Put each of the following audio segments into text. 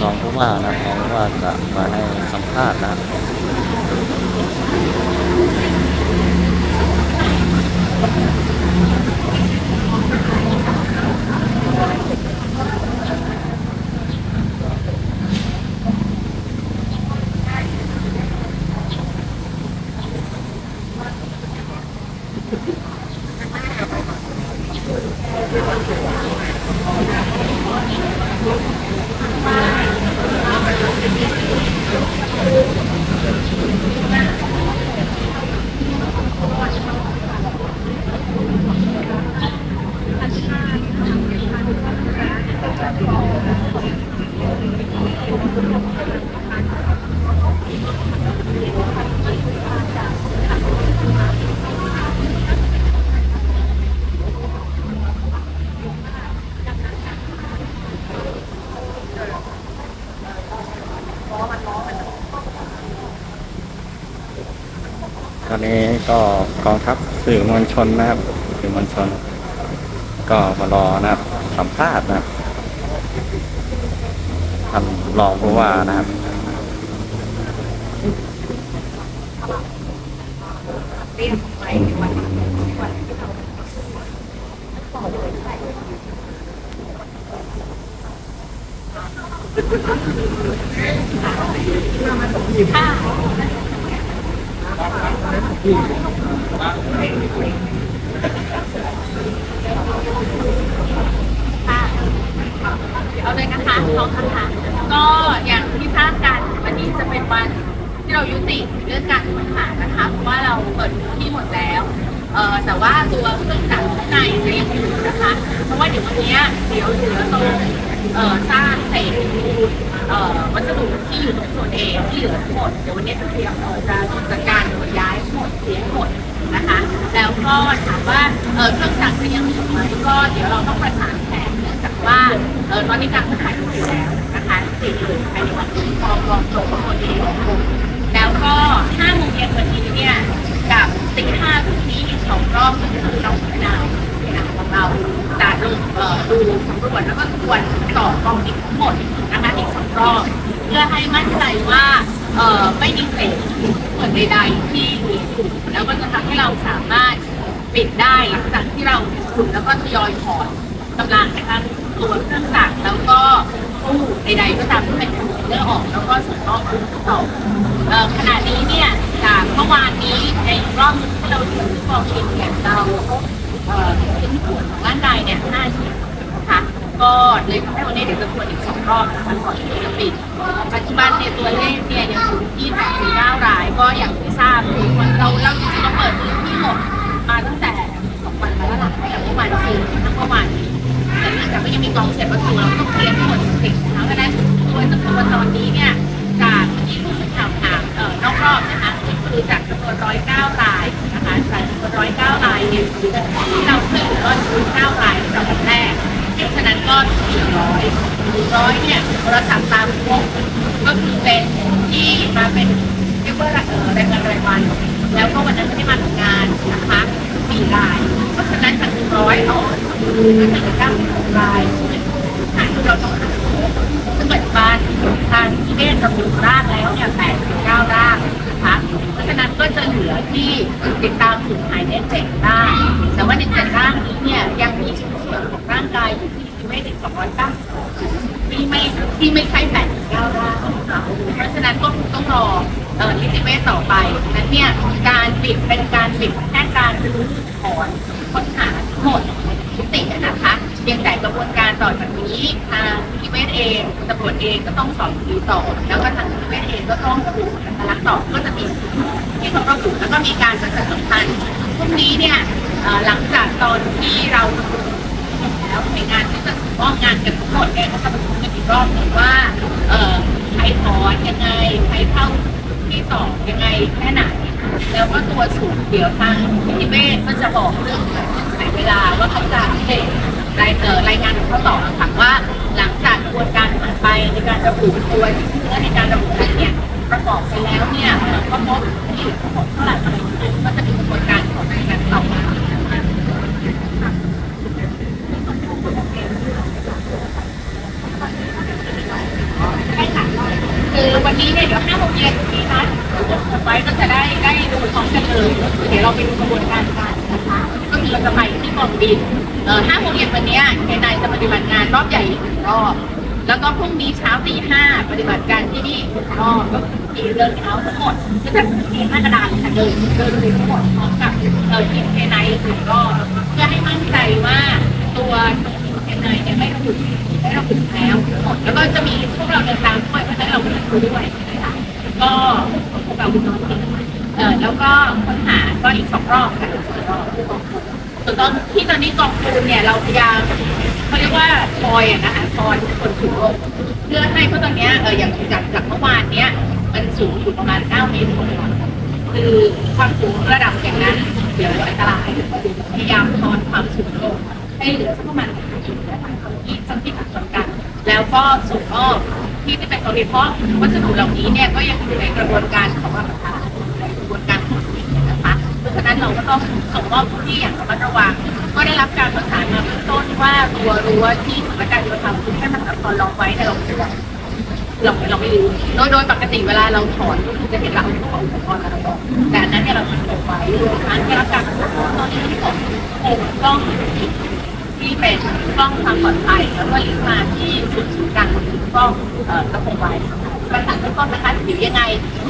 น้องผู้ว่านะน้องผู้ว่าจะมาให้สัมภาษณ์นะ อนนี้ก็กองทัพสื่อมวลชนนะครับ สื่อมวลชน ก็มารอนะครับ สัมภาษณ์นะครับท่านรองผู้ว่านะครับ เอาเลยนะคะน้องนะคะก็อย่างที่ทราบกันวันนี้จะเป็นวันที่เรายุติเรื่องการค้นหานะคะเพราะว่าเราเปิดพื้นที่หมดแล้วเอ่อแต่ว่าตัวเครื่องจักรข้างในจะยังอยู่นะคะ เพราะว่าเดี๋ยววันเนี้ยเดี๋ยวเหลือตรงเอ่อสร้างเศษเอ่อ วัสดุที่อยู่ตรงส่วนเองที่เหลือทั้งหมดเดี๋ยววันนี้จะเตรียมเราจะจัดการย้ายหมดเสียหมดนะคะ แล้วก็ถามว่าเครื่องจักรจะยังอยู่ไหมก็เดี๋ยวเราต้องประสานแผนเนื่องจากว่าตอนนี้การค้นหาอยู่แล้วนะคะติดอยู่ภายในวันนี้พอรองจบคนเองแล้วก็5โมงเย็นวันนี้เนี่ยกับตีห้าพรุ่งนี้อีกสองรอบก็คือเราพิจารณาารณาของเราจะลงดูสำรวจแล้วก็ทวนต่อกองดิบทั้งหมดนะคะอีกสองรอบเพื่อให้มั่นใจว่าไม่มีเศษส่วนใดๆที่มีอยู่แล้วก็จะทำให้เราสามารถปิดได้หลังจากที่เราขุดแล้วก็ทยอยถอนกำลังนะคะตัวเครื่องจักรแล้วก็ตู้ใดๆก็ตามที่เป็นคอนเทนเนอร์ออกแล้วก็ส่งมอบตู้ต่อขณะนี้เนี่ยจากเมื่อวานนี้ในรอบที่เราถึงกองชินเนี่ยเราเอ่ อชิ้นส่วนของร่างกายเนี่ยห้าชิ้นนะคะก็เลยทำให้วันนี้เดี๋ยวจะตรวจอีกสองรอบนะคะก่อนที่จะปิด ปัจจุบันเนี่ยตัวเลขเนี่ยยังอยู่ที่89รายก็อย่างที่ทราบเราเราจริงๆเราเปิดพื้นที่หมดมาตั้งแต่สองวันมาแล้วล่ะแต่เมื่อวานคือทั้งเมื่อวานนี้แต่เนื่องจากว่ายังมีกองเสร็จประตูเราก็ต้องเคลียร์ทั้งหมดสิบนะคะเพราะฉะนั้นตัวจำนวนตอนนี้เนี่ย 309รายเนี่ยที่เราขึ้นก็คือ9รายในรอบแรกเพรฉะนั้นก็ 400 100เนี่ยเราทำตามพวกก็คือเป็นที่มาเป็นเรียกว่าแรงงานรายวัน แล้วก็วันนั้นไม่ได้มาทำงานนะคะสี่ราย เพราะฉะนั้นจากร้อยออกมันจะเป็เก้าสิบหกรายซึ่งเราต้องหาซึ่งปัจ จุบันทางที่เนระบุร่างแล้วเนี่ยแปดสิบเก้าร่างนะคะเพราะฉะนั้นก็จะเหลือที่ติดตามสูญหายในเจ็ดร่างแต่ว่าในเจ็ดร่างนี้เนี่ยยังมีชิ้นส่วนของร่างกายอยู่ที่ไม่ถึงสองร้อยเก้าสิบที่ไม่ที่ไม่ใช่แปดสิบเก้าร่างนะเพราะฉะนั้นก็คงต้องรอเอ่อนิติเวชต่อไปนั้นเนี่ยการปิดเป็นการปิดแค่การรื้อถอนค้นหาทั้งหมดยุตินะคะ เพียงแต่กระบวนการต่อจากนี้ทางนิเวชเองตำรวจเองก็ต้องสอบสวนต่อ แล้วก็ทางนิเวชเองก็ต้องระบุอัตลักษณ์ต่อก็จะมีที่เขาระบุแล้วก็มีการประชาสัมพันธ์พรุ่งนี้เนี่ยหลังจากตอนที่เราแล้วในงานที่จะส่งมอบงานกันทั้งหมดเนี่ยก็จะประชุมกันอีกรอบหนึ่งว่าใครถอนยังไงใครเข้าที่สองยังไงแค่ไหนแล้วก็ตัวสูตรเดี๋ยวทางพิเวศก็จะบอกเรื่องเวลาว่าเขาจะเด็ายเอ่อรายงานของเขาต่อค่ะว่า หลังจากกระบวนการผ่านไปในการระบุตัวที่เพื่อในการระบุอะไรเนี่ยประกอบไปแล้วเนี่ยเอ่อก็พบที่เหลือทั้งหมดเท่าไหร่อะไรอย่างเงี้ยก็จะมีกระบวนการของในการต่อมาค่ะคือวันนี้เนี่ยเดี๋ยวห้าโมงเย็นที่นัดไว้ก็จะได้ได้ดูพร้อมกันเลยเดี๋ยวเราไปดูกระบวนการกันนะคะก็คือเราจะไปที่กองบิน เอ่อห้าโมงเย็นวันนี้ยแกนายจะปฏิบัติงานรอบใหญ่อีกหนึ่งรอบ แล้วก็พรุ่งนี้เช้าตีห้าปฏิบัติการที่นี่กหนึ่งรอบก็คือเดินเท้าทั้งหมดก็จะมีหน้ากระดานค่ะเดินเดินเลยทั้งหมดพร้อมกับเอ่อทีมแกนายหนึ่งรอบเพื่อให้มั่นใจว่าตัวแกนายเนี่ยไม่ระบุไม่ระบุแล้วทั้งหมดแล้วก็จะมีพวกเราเดินตามด้วยเพราะฉะนั้นเราไม่รู้ด้วยนะคะก็พวกเราคุณน้องเอ่อแล้วก็ค้นหาก็อีกสองรอบค่ะสองรอบ ส่วนตอนที่ตอนนี้กองทุนเนี่ยเราพยายามเขาเรียกว่าคอยอะนะคะคอยคนสูงลงเพื่อให้เพราะตอนเนี้ยเอออย่างจากจากเมื่อวานเนี้ยมันสูงอยู่ประมาณ 9 เมตรกว่าคือความสูงระดับอย่างนั้นเดี๋ยวอันตรายพยายามทอนความสูงลงให้เหลือสักประมาณที่สักที่อัดกัน แล้วก็ส่งมอบที่ที่เป็นกรณีเพาะวัสดุเหล่านี้เนี่ยก็ยังอยู่ในกระบวนการของมาตรฐาน ฉะนั้นเราก็ต้องส่งมอบที่อย่างระมัดระวัง ก็ได้รับการประสานมาเบื้องต้นว่าตัวรั้วที่สำนักการโยธาภูมิให้มันสรล็อกไว้เนี่เราไม่รู้เราเราไม่รู้โดยโดยปกติเวลาเราถอนก็คือจะเห็นเราของอุปกรณ์อะไรบอกแต่อันนั้นเนี่ยเราทำลงไว้รวมทั้งได้รับการประสานตอนนี้ที่ผมโอ้กล้องที่เป็นกล้องความปลอดภัยแล้วก็ลิงก์มาที่ศูนย์กลางกล้องเอ่อกระโปรงไว้ ประสานเบื้องต้นนะคะเดี๋ยวยังไง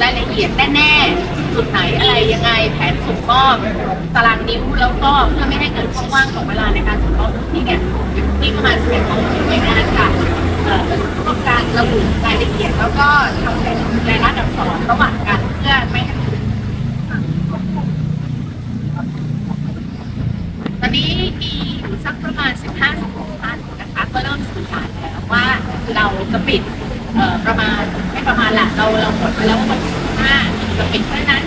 รายละเอียดแน่ๆจุดไหนอะไรยังไง แผนส่งมอบตารางนิ้วแล้วก็เพื่อไม่ให้เกิดช่องว่างของเวลาในการส่งมอบที่เนี่ยที่ประมาณเป็นของหน่วยงานค่ะเอ่อต้องการระบุรายละเอียดแล้วก็ทำเป็นรายละอักษรระหว่างกันเพื่อไม่ให้ตอนนี้มีอยู่สักประมาณ 15สถานนะคะก็เริ่มสื่อสารแล้วว่าเราจะปิดประมาณ ประมาณหละเราเราหมดไปแล้วว่าวันที่15จะปิดเพรานั้น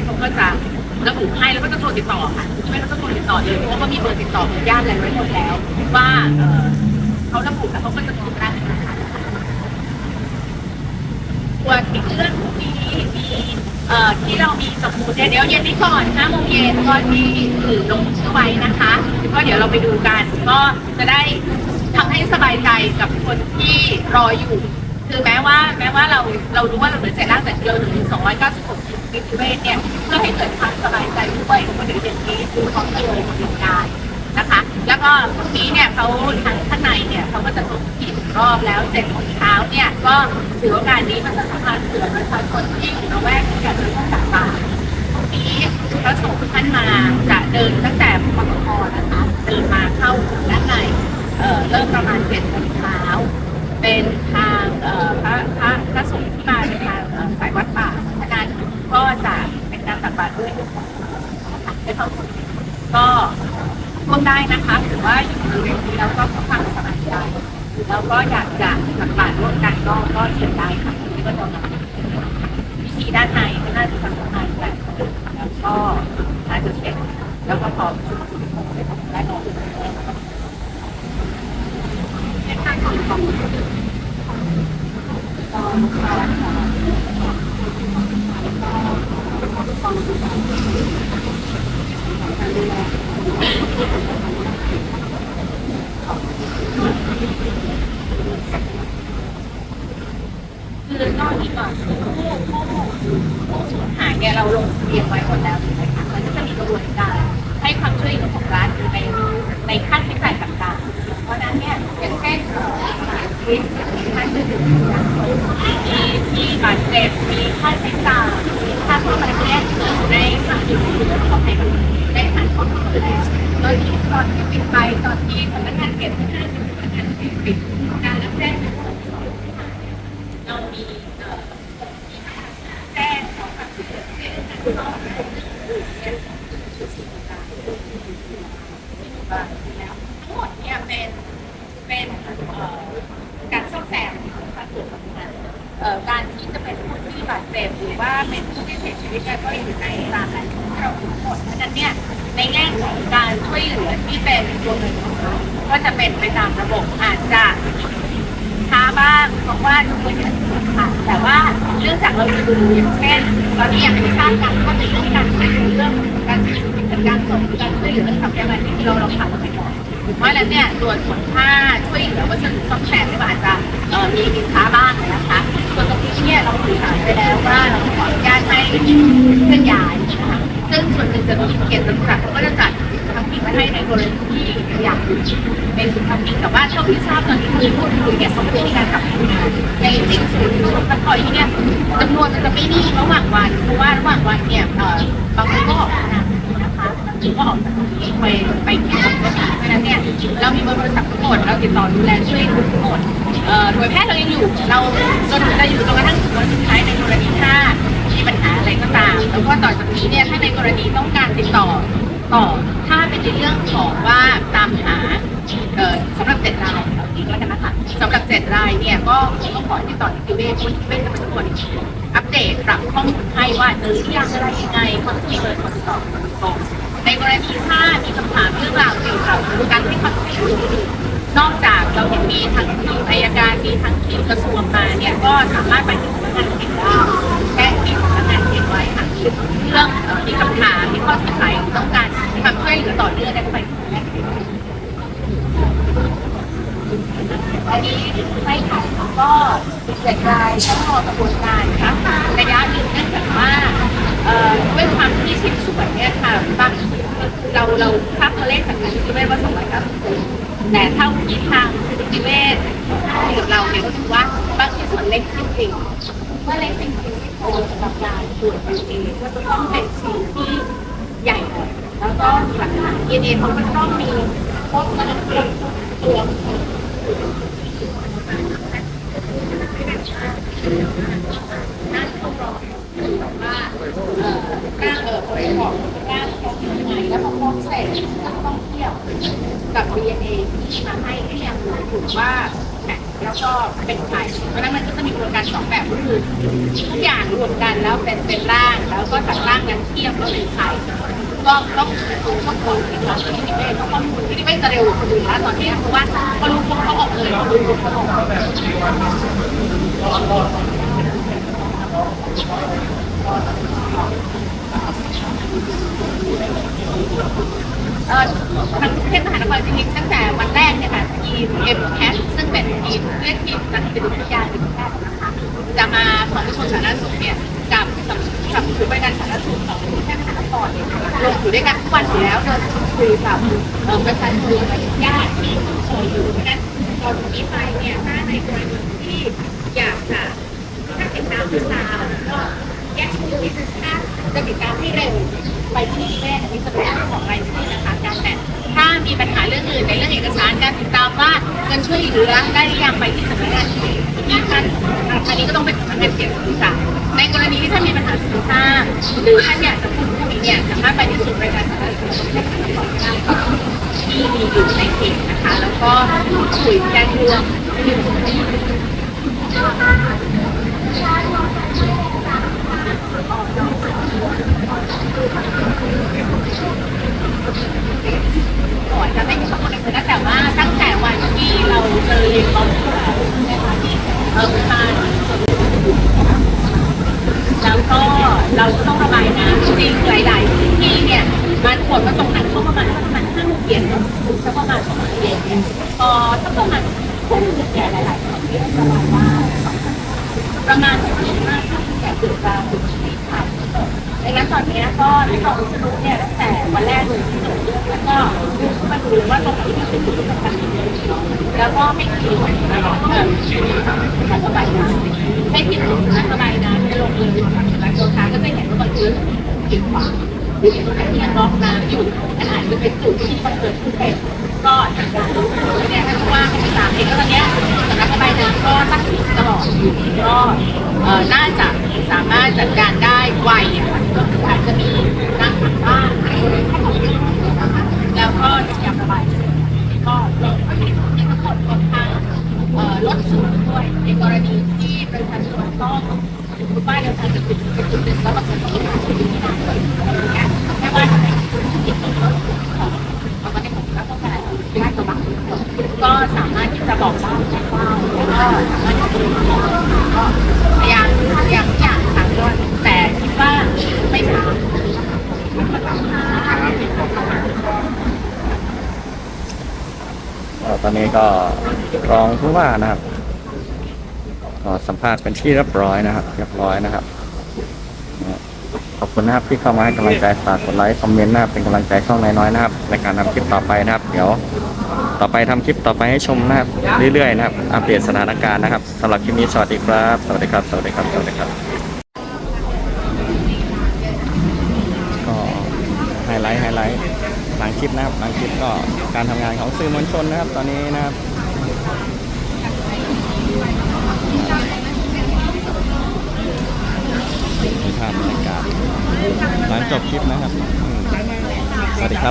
เวชเขาก็จะระบุให้แล้วก็จะโทรติดต่อค่ะนิติเวชเขาจะโทรติดต่อเลยเพราะว่ามีเบอร์ติดต่อของญาติอะไรไว้หมดแล้ว ว่าเอ่อเขาระบุแล้วเขาก็จะโทรได้นะคะตัวที่เรื่องพวกนี้มีเอ่อที่เรามีสมุดเดี๋ยวเย็นนี้ก่อน5โมงเย็นก็ที่ถือลงชื่อไว้นะคะก็เดี๋ยวเราไปดูกัน ก็จะได้ทำให้สบายใจกับคนที่รออยู่ คือแม้ว่าแม้ว่าเราเรารู้ว่าเราเหลือใจร่างแต่เราเหลือสองร้อยเก้าสิบหก นิติเวชเนี่ยเพื่อให้เกิดความสบายใจด้วยคนเดี๋ยวอย่างนี้คือเขาจะเลยดำเนินการนะคะ แล้วก็พรุ่งนี้เนี่ยเขาทางข้างในเนี่ยเขาก็จะลงกี่รอบแล้วเจ็ดโมงเช้าเนี่ยก็ถือโอกาสนี้มันจะสามารถเตือประชาชนที่อยู่ระแวกที่จะเดินเข้าจากป่าพรุ่งนี้พระสงฆ์ท่านมาจะเดินตั้งแต่ปตทนะคะเดินมาเข้าถึงด้านในเอ่อเริ่มประมาณเจ็ดโมงเช้าเป็นทางเอ่อพระพระพระสงฆ์ที่มาในทางสายวัด ก็จะเป็นการตักบาตรด้วยนะคะในท้องคนก็ร่วมได้นะคะถือว่าอยู่บริเวณนี้แล้วก็เพื่อความสบายใจแล้วก็อยากจะตักบาตรร่วมกันก็ก็เชิญได้ค่ะที่ก็จะนำพิธีด้านในก็น่าจะทำด้านในแหละแล้วก็น่าจะเสร็จแล้วก็พร้อมชุดและนอนในทางของของตอนเช้า คือนอกนี้ก่อนผู้ผู้ผู้สูญหายเนี่ยเราลงทะเบียนไว้หมดแล้วถูกไหมคะมันก็จะมีกระบวนการให้ความช่วยเหลือของรัฐในในค่าใช้จ่ายต่างๆ เพราะนั้นเนี่ยอย่างเช่นเอ่อชีวิตท่านจะถึงมีที่บาดเจ็บมีค่าใช้จ่าย มีค่าเข้าประเทศในสถานที่ของในในสถานที่ของประเทศตอนที่ตอนที่ปิดไปตอนที่สำนักงานเขตที่ห้าสิบสำนักงานเขตปิดการรับแจ้งเรามีเออแจ้งของแบบเกิดเหตุการณ์เข้าไปเนี่ยแล้วทั้งหมดเนี่ยเป็นเป็นการซ่อมแซมการ บาดเจ็บหรือว่าเป็นผู้ที่เสียชีวิตก็อยู่ในตามนั้นที่เราทั้งหมดเพราะฉะนั้นเนี่ยในแง่ของการช่วยเหลือที่เป็นตัวเงินของเราก็จะเป็นไปตามระบบอาจจะช้าบ้างเพราะว่าทุกคนยากจะค่ะแต่ว่าเรื่องจากเราดูอย่างเช่นตอนนี้ย่างที่ทราบกันก็เป็นเรื่องการช่วยเหลือเรื่องการการส่งการช่วยเหลือทำยังไงที่เราเราทำไปก่อน เพราะฉะนั้นเนี่ยส่วนส่วนค่าช่วยเหลือวัสดุซ่อมแซมเนี่ยอาจจะเอ่อมีมีช้าบ้างนะคะส่วนตรงนี้เนี่ยเราสื่อสารไปแล้วว่าเราขออนุญาตให้เคลื่อนย้ายนะคะซึ่งส่วนหนึ่งจะมีเกียรติจำกัดเขาก็จะจัดทำผิดมาให้ในกรณีที่อยากเป็นสุดทำผิดแต่ว่าเท่าที่ทราบตอนนี้คือพูดคุยเนี่ยเขาไม่ได้มีการกลับมาในสิ่งศูนย์ศูนย์พักคอยที่เนี่ยจำนวนมันจะไม่นิ่งระหว่างวันเพราะว่าระหว่างวันเนี่ยเอ่อบางคนก็ออกงาน นะคะหรือก็ออกจากตรงนี้ไปไปที่สำนักงานเพราะฉะนั้นเนี่ยเรามีเบอร์โทรศัพท์ทั้งหมดเราติดต่อดูแลช่วยทุกหมดเอ่อหน่วยแพทย์เรายังอยู่ เราจนเราอยู่จนกระทั่งถึงวันสุดท้ายในกรณีถ้ามีปัญหาอะไรก็ตาม แล้วก็ต่อจากนี้เนี่ยถ้าในกรณีต้องการติดต่อต่อถ้าเป็นในเรื่องของว่าตามหาเอ่อสำหรับเจ็ดรายเอาอีกแล้วกันนะคะสำหรับเจ็ดรายเนี่ยก็ต้องขอติดต่อนิติเวชนิติเวชจะเป็นคน อัปเดตปรับข้อมูลให้ว่าเจอหรือยังอะไรยังไงคนที่เบอร์โทรติดต่อตรงในกรณีถ้ามีคำถามเรื่องราวเกี่ยวกับการให้ความช่วยเหลือนอกจากเราเห็นมีทั้งทีมอายการมีทั้งทีมกระทรวงมาเนี่ยก็สามารถไปที่สำนักงานเขตได้แจ้งที่สำนักงานเขตไว้ค่ะเรื่องมีคำถามมีข้อสงสัยต้องการความช่วยเหลือต่อเนื่องได้ไปที่สำนักงานเขต อันนี้ไม่ค่ะก็เจ็ดรายต้องรอกระบวนการค่ะระยะหนึ่งเนื่องจากว่าด้วยความที่ชิ้นส่วนเนี่ยค่ะบางเราเราทราบตัวเลขจากทางนิติเวชว่าสองร้อยเก้าสิบแต่เท่าที่ทางนิติเวชคุยกับเราเนี่ยก็คือว่าบางชิ้นส่วนเล็กจริงๆเมื่อเล็กจริงๆโอ้สำหรับการตรวจดีเอก็จะต้องเป็นชิ้นที่ใหญ่หน่อยแล้วก็หลักฐานดีเอ็นเอเขาก็ต้องมีครบกันั่นเขารอว่าเอ่อร่างเออคนบอกร่างเขาเป็นยัวพอพบเสร็จ ก็ต้องเทียบกับ DNA ที่มาให้ให้ยังรู้ถูกว่าแม่แล้วก็เป็นใครเพราะฉะนั้นมันก็จะมีกระบวนการสองแบบก็คือทุกอย่างรวมกันแล้วเป็นเป็นร่างแล้วก็จากร่างนั้นเทียบแล้วเป็นใคร ก็ต้องดูข้อมูลที่เขาที่นิติเวชเพราะข้อมูลที่นิติเวชจะเร็วกว่าคนอื่นแล้วตอนนี้เพราะว่าพอรู้ปุ๊บเขาออกเลยพอรู้ปุ๊บเขาออกเอ่อทางกรุงเทพมหานครจริงๆตั้งแต่วันแรกเนี่ยค่ะทีม m c a s ซึ่งเป็นทีมเรียกทีมนักจิตวิทยาหรือแพทย์นะคะจะมาของกระทรวงสาธารณสุขเนี่ยกับกับกับศูนย์บริการสาธารณสุขของ กรุงเทพมหานเนี่ยลงอยู่ด้วยกันทุกวันอยู่แล้วเดินคุยกับเอ่อประชาชนญาติที่เอ่อยู่เพราะฉะนั้นตอนนี้ไปเนี่ยถ้าในกรณีที่อยากจะถ้าติดตามเรื่าวก็แยกชื่อนิดนึงถ้าจะติดตามให้เร็วไปที่แม่อันนี้จะเป็นเรื่องของรายชื่อนะคะการแต่ถ้ามีปัญหาเรื่องอื่นในเรื่องเอกสารการติดตามว่าเงินช่วยเหลือได้หรือยังไปที่สำนักงาน เขตที่ท่านอันนี้ก็ต้องเป็นสำนักงานเขตสื่อสารในกรณีที่ท่านมีปัญหาสุขภาพหรือท่านอยากจะพูดคุยเนี่ยสามารถไปที่ศูนย์บริการสาธารณสุขได้ตลอดเวลาที่มีอยู่ในเขตนะคะ แล้วก็พูดคุยแจ้งเรื่องก่อนจะไม่มีข้อมูลแต่ว่าตั้งแต่วันที่เราเจอเรียนร้องนะคะที่ แล้วก็เราก็ต้องระบายน้ำจริงหลาย ๆ ที่เนี่ยมันฝนก็ตรงนั้นเขาประมาณสักประมาณห้าโมงเย็นถึงสักประมาณสองโมงเย็นพอสักประมาณทุ่มหนึ่งเนี่ยหลายๆคนเนี่ยประมาณว่าประมาณสี่ห้าทุ่มเนี่ยเกิดการถึงชีวิตขาดตก ดังนั้นตอนนี้ก็ที่เราวิศนุเนี่ยตั้งแต่วันแรกเลยที่เกิดเรื่องแล้วก็ดูมาดูว่าตรงไหนที่เป็นจุดสำคัญแล้วก็ไม่คิดว่าเออการระบายน้ำไม่คิดถึงการระบายน้ำในโรงเรือนแล้วตัวค้าก็จะเห็นว่าบางทีผิดขวางหรืออันนี้ล็อกน้ำอยู่อันอาจจะเป็นจุดที่มันเกิดขึ้นเป็น งสิทธิ์ตลอดก็น่าจะสามารถจัดการได้ไวอะก็คืออาจจะมีน้ำขังบ้างให้ของนะคะแล้วก็ยางระบายก็ลดทั้งหมดลดทางลดสูงด้วยในกรณีที่ประชาชนต้องคุณป้าเดินทางจากจุดไปจุดหนึ่งแล้วบางคนต้องหาจุดที่น้ำเกิดอะไรอย่างเงี้ยแค่ว่าทำไมที่ติดรถของเอามาในของรัฐบาลได้กระบะก็สามารถที่จะบอกได้ว่าแล้วก็สามารถที่จะก็พยายามพยายามทุกอย่างค่ะก็แต่คิดว่าไม่ช้า ก็ตอ นี้ก็รองผู้ว่านะครับก็สัมภาษณ์เป็นที่เรียบร้อยนะครับ เรียบร้อยนะครับขอบคุณนะครับที่เข้ามาให้กำลังใจฝากกดไลค์คอมเมนต์นะครับเป็นกำลังใจช่องน้อยๆนะครับในการทำคลิปต่อไปนะครับ เดี๋ยวต่อไปทำคลิปต่อไปให้ชมนะครับเรื่อยๆนะครับ อัปเดตสถานการณ์นะครับสำหรับคลิปนี้สวัสดีครับ สวัสดีครับ สวัสดีครับ สวัสดีครับ ก็ไฮไลท์ไฮไลท์ หลังคลิปนะครับ หลังคลิปก็การทำงานของสื่อมวลชนนะครับ ตอนนี้นะครับมีภาพบรรยากาศหลังจบคลิปนะครับ สวัสดีครับ